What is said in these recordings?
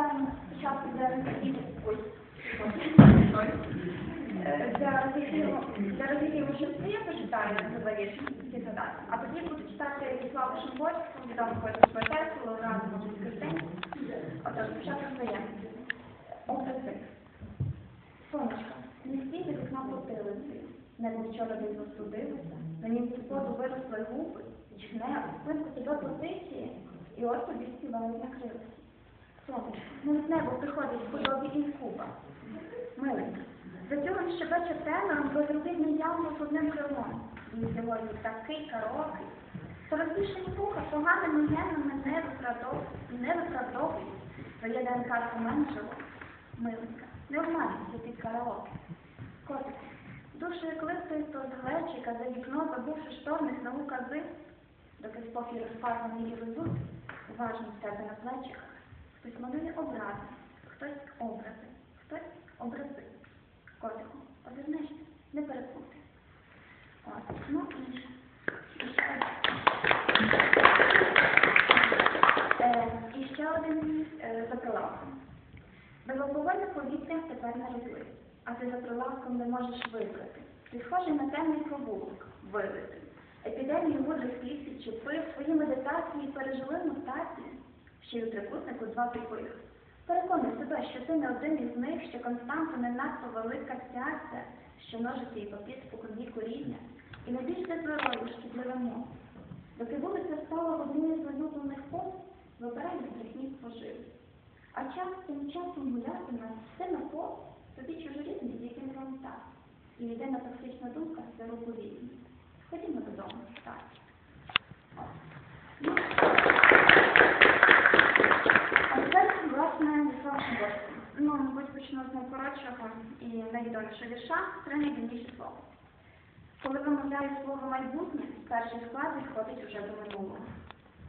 приступаємо спочатку до розігріву, для розігріву шести я почитаю за завершення ці задачі, а тоді буду читати Віславу Шимборську, відому поету поетесу, лауреату Нобелівської премії. Отож, спочатку своє. Образи. Сонечко, не стій за вікна потилиці, небо вчора десь застудилося, на нім воду виросли губи, у спинку тебе позиції, і от тобі співають на крилці. Не з небо приходить в подобі інкуба. Миленька, за цього щебече тенором безробітний явно з одним крилом. Він сьогодні такий караокий, що розбільшені вуха поганими генами не виправдовують, не виправдовують своє ДНК поменшило. Миленька, не обманюйся під караоке. Котик, листою то з глечика за вікно, забувши штормних на укази, доки спокій розпарваний і везуть, уважно в тебе на плечиках. Малює образи, хтось образи, хтось образи. Котику, озирнешся, не перепути. От, ну ще. І ще, е, один е, за прилавком. Безалкогольне повітря тепер не розлив, а ти за прилавком не можеш вибрати. Ти схожий на темний провулок, вилитий. Епідемію лісів чи пив, свої медитації пережили мутації, й у трикутнику два тупих. Переконуй себе, що ти не один із них, що константа не надто велика цяця, що множиться і папір споконвіку рівня, і найбільш нездоровою шкідливому. Доки вулиця стала в одній з улюблених пост, вибирай брехні спожив. А час тим часом гулятиме все на пост, тобі чужорідний, яким вам так. І йде на токсична думка з руку вільні. Ходімо додому, так. Ну, а тепер, власне, Віслав Шимборський. Мабуть, почну з найкоротшого і найвідомішого вірша, три найдивніші слова. Коли вимовляю слово майбутнє, перший склад відходить уже до минулого.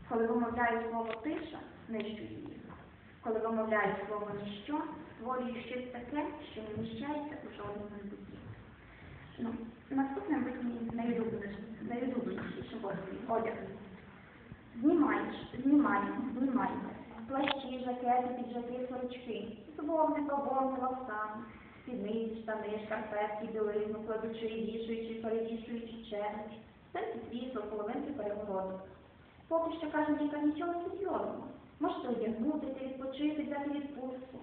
Коли вимовляю слово тиша, нищу її. Коли вимовляю слово ніщо, створюю щось таке, що не вміщається у жодному житті. Ну, наступне мій найулюбленіший, найулюбленіший одяг. Знімаєш, знімаємо, знімаємо. Плащі, жакети, піджаки, сорочки, з вовника, вовнила сам, спідниці, штани, шкарпетки, білизну, кладучи, вішуючи, перевішуючи череш. Це світло, половинки перегородок. Поки що, каже лікар, нічого серйозного. Можете одягнутися, відпочити, взяти відпустку.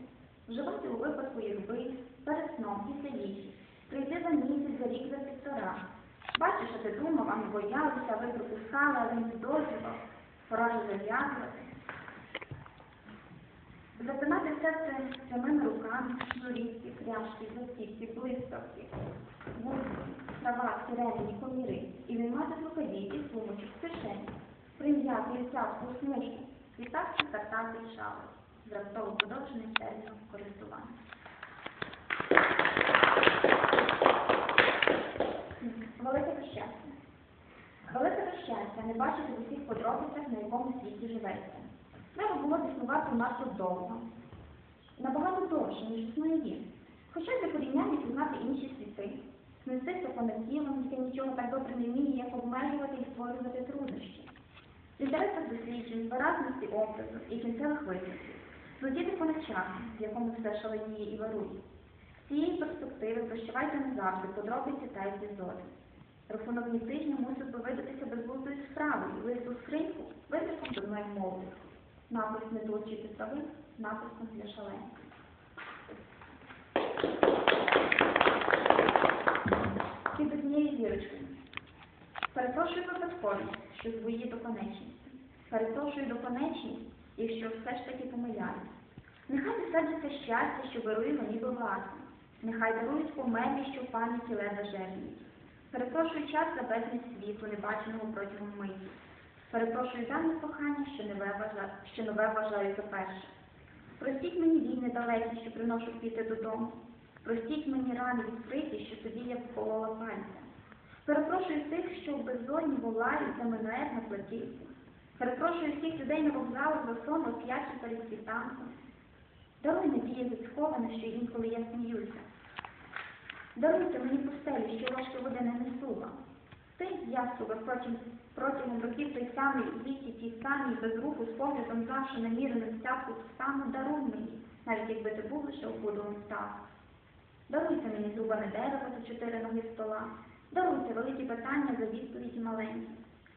Вживати у випадку якби, перед сном, після їжі. Прийти за місяць, за рік, за півтора. Бачиш, що ти думав, а не боявся, ви пропускали, але не підозрював. Пора зав'язувати. Запинати все це самими руками, шнурівки, пряжки, застіпки, блискавки, вузки, краватки, ремені, коміри, і виймати рукавіці, сумочок, кишень, прим'яти лісявку, смужку, світавки, картати і шали, з раптово подовженим терміном користування. Велике щастя. Велике щастя не бачити в усіх подробицях, на якому світі живеться. Треба було існувати надто довго. Набагато довше, ніж існує він. Хоча для порівняння пізнати інші світи, снестися понад тілом, яке нічого так добре не вміє, як обмежувати і створювати труднощі. Інтересах досліджень, виразності образу і кінцевих висновків, злетіти понад часом, в якому все шаленіє і варує. З цієї перспективи прощавайте назавжди подробиці та епізоди. Рахунок тижня мусить би видатися безглуздою справою, листу скриньку витиском дурної мови. Напис не долучити трави, написом для шалених. Під однією зірочкою. Перепрошую випадковість, що зву її доконечність. Перепрошую доконечність, якщо все ж таки помиляюсь. Нехай досаджується щастя, що вирує мені до власне. Нехай дарують померлі, що в пам'яті ледве жевніють. Перепрошую час за безліч світу, небаченого протягом миті. Перепрошую давнє кохання, що нове, вважа... що нове вважаю за перше. Простіть мені війни далекі, що приношу квіти додому. Простіть мені рани відкриті, що тоді я вколола пальця. Перепрошую тих, що в безодні волають за минует на платівку. Перепрошую всіх людей на вокзалах за сон, оп'ячі перед світанком. Даруй надія відсхована, що інколи я сміюся. Даруйте мені пустелі, що важко води не несу вам. Ти, яструбе, протягом, протягом років той самий у віці, ті самі, без руху, з поглядом завжди наміреним стяпку, саме даруй мені. навіть якби ти був лише обудовим птахом. Даруйте мені зрубане дерево за чотири ноги стола, даруйте великі питання за відповіді маленькі.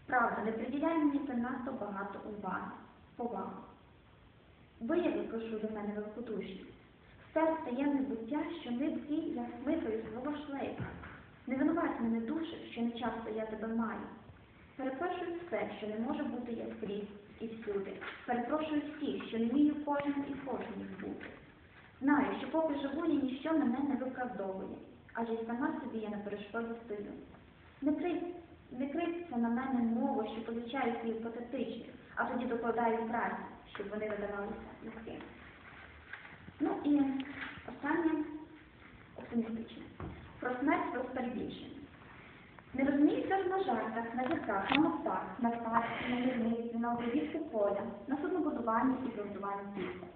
Правда, не приділяй мені це багато уваги, повагу. Вияви, прошу до мене великодушні, все таємне буття, що не всі я смикаю свого шлейфа. Не винувать мене душе, що не часто я тебе маю. Перепрошую все, що не може бути я скрізь і всюди. Перепрошую всіх, що не вмію кожному і кожній бути. Знаю, що поки живу, я ніщо мене не виправдовує, адже й сама собі я на перешкоді стою. Не крий, не крийся на мене мову, що позичаю слів патетичних, а тоді докладаю праці, щоб вони видавалися легкими. Ну і останнє оптимістичне. Про смерть про перебільшення. Не розуміється ж на жартах, на гірках, на мостах, на птахах, на мірниці, на обробітку поля, на суднобудуванні і зґрунтуванні після.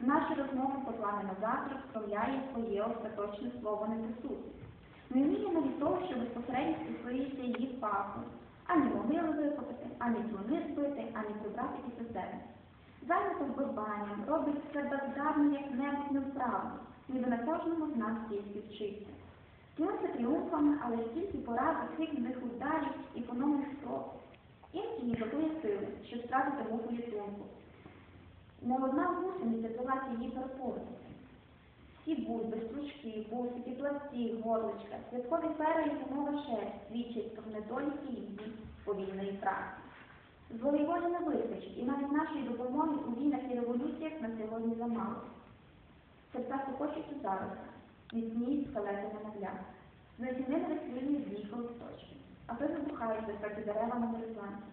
Наші розмови по плани на завтра вставляє своє остаточне слово не присутність. Не вміє навіть того, що безпосередньо стосується її фаху. Ані могили викопати, ані труни збити, ані прибрати після себе. Зайнято вбиванням, робить це бездарно як-небудь невправно, ніби на кожному з нас тільки вчиться. Тімося тріумфами, але стільки порад хибних ударів і пономних спроб. Інші не готує сили, щоб стратити муху літунку. Не одна гусениця взялася її переповнити. Всі бульби, стручки, бусики, пласті, горличка, святкові фера і зимова шерсть свідчать про недоліки її повільної праці. Злої волі не вистачить, і навіть нашої допомоги у війнах і революціях на сьогодні замало. Серця у зараз, міцні скелети на земля. Значить, ним рослинні віко точки, а то вибухають високі дерева на горизонті.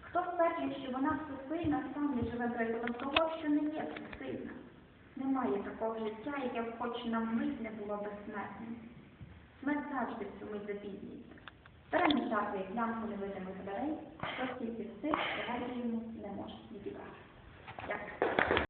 Хто стверджує, що вона всесильна, сам не живе прикладом того, що не є всесильна. Немає такого життя, яке хоч на мить не було безсмертним. Смерть завжди в цю мить запізнюється. Старанні часи, як лямку не видимо за дверей, прості пісти реально йому не можуть відібрати. Дякую.